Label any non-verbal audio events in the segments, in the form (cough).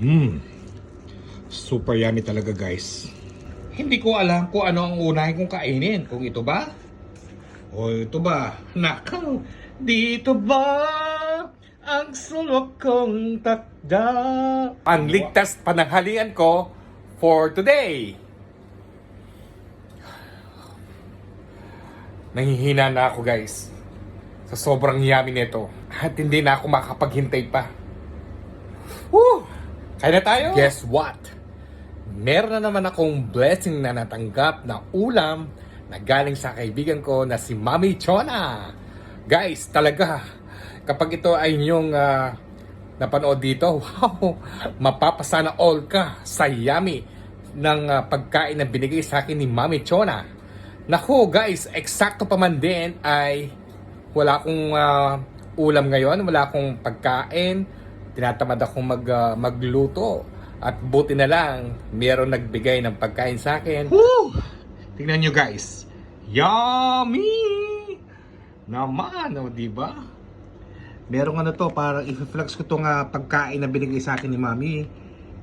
Mmm. Super yummy talaga guys. Hindi ko alam kung ano ang unahin kong kainin. Kung ito ba? O ito ba? Nakaw! Dito ba ang sulok kong takda? Ang ligtas pananghalian ko for today. Nangihina na ako guys. Sa sobrang yummy nito. At hindi na ako makapaghintay pa. Woo! Kaya na tayo? Guess what? Meron na naman akong blessing na natanggap na ulam na galing sa kaibigan ko na si Mami Chona. Guys, talaga, kapag ito ay inyong ah, napanood dito, (laughs) wow, mapapasana all ka sa yummy ng ah, pagkain na binigay sa akin ni Mami Chona. Naku guys, eksakto pa man din ay wala akong ah, ulam ngayon, wala akong pagkain, tinatamad akong mag, ah, magluto. At buti na lang, meron nagbigay ng pagkain sa akin. Woo! Tingnan nyo guys. Yummy! Naman, o di ba? Merong ano to, parang i-flex ko tong ah, pagkain na binigay sa akin ni Mami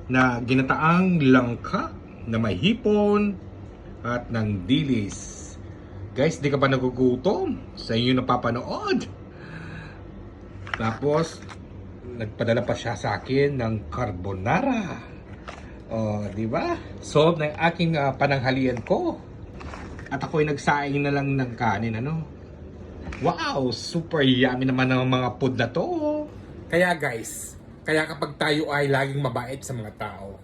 na ginataang langka na may hipon at ng dilis. Guys, di ka ba nagugutom? Sa inyo napapanood. Tapos, nagpadala pa siya sa akin ng carbonara. Oh, di ba? Solve ng aking ah, pananghalian ko. At ako'y nagsaing na lang ng kanin, ano? Wow, super yummy naman ng mga food na to. Kaya guys, kaya kapag tayo ay laging mabait sa mga tao,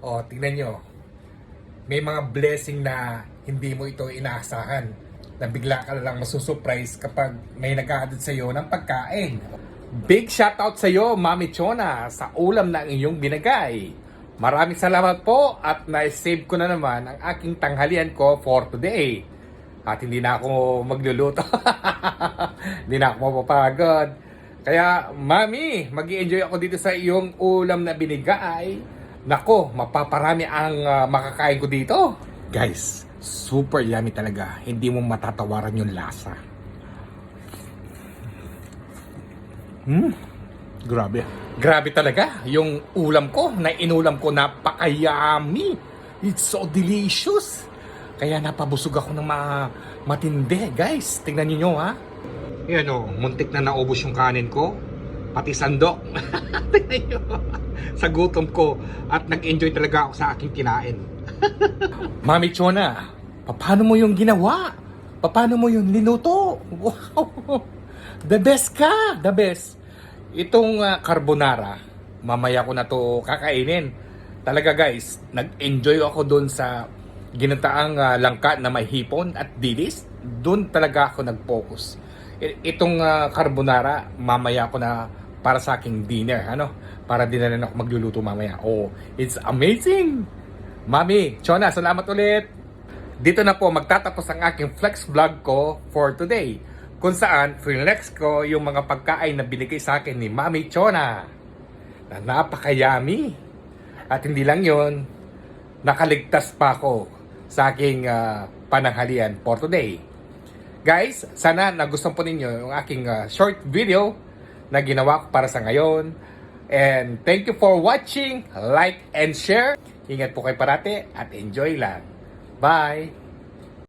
o tingnan nyo, may mga blessing na hindi mo ito inaasahan na bigla ka lang masusurprise kapag may nag-aadod sa iyo ng pagkain. Big shoutout sa iyo, Mami Chona, sa ulam na iyong binigay. Maraming salamat po at na-save ko na naman ang aking tanghalian ko for today. At hindi na ako magluluto. (laughs) hindi na ako mapapagod. Kaya, Mami, mag enjoy ako dito sa iyong ulam na binigay. Nako, mapaparami ang ah, makakain ko dito. Guys, super yummy talaga. Hindi mo matatawaran yung lasa. Hmm, grabe. Grabe talaga. Yung ulam ko, na inulam ko, napakayami. It's so delicious. Kaya napabusog ako ng ma matindi, guys. Tingnan niyo ha. Yan o, muntik na naubos yung kanin ko. Pati sandok. (laughs) Tingnan nyo. sa gutom ko. At nag-enjoy talaga ako sa aking kinain. (laughs) Mami Chona, paano mo yung ginawa? Paano mo yung linuto? Wow! The best ka! The best! Itong ah, carbonara, mamaya ko na to kakainin. Talaga guys, nag-enjoy ako doon sa ginataang ah, langka na may hipon at dilis. Doon talaga ako nag-focus. Itong ah, carbonara, mamaya ko na para sa aking dinner, ano? Para din na rin ako magluluto mamaya. Oh, it's amazing! Mami, Chona, salamat ulit! Dito na po magtatapos ang aking flex vlog ko for today. Kung saan, flex ko yung mga pagkain na binigay sa akin ni Mami Chona. Na napakayami. At hindi lang yon nakaligtas pa ako sa aking ah, pananghalian for today. Guys, sana nagustuhan po ninyo yung aking ah, short video na ginawa ko para sa ngayon. And thank you for watching. Like and share. Ingat po kayo parate at enjoy lang. Bye!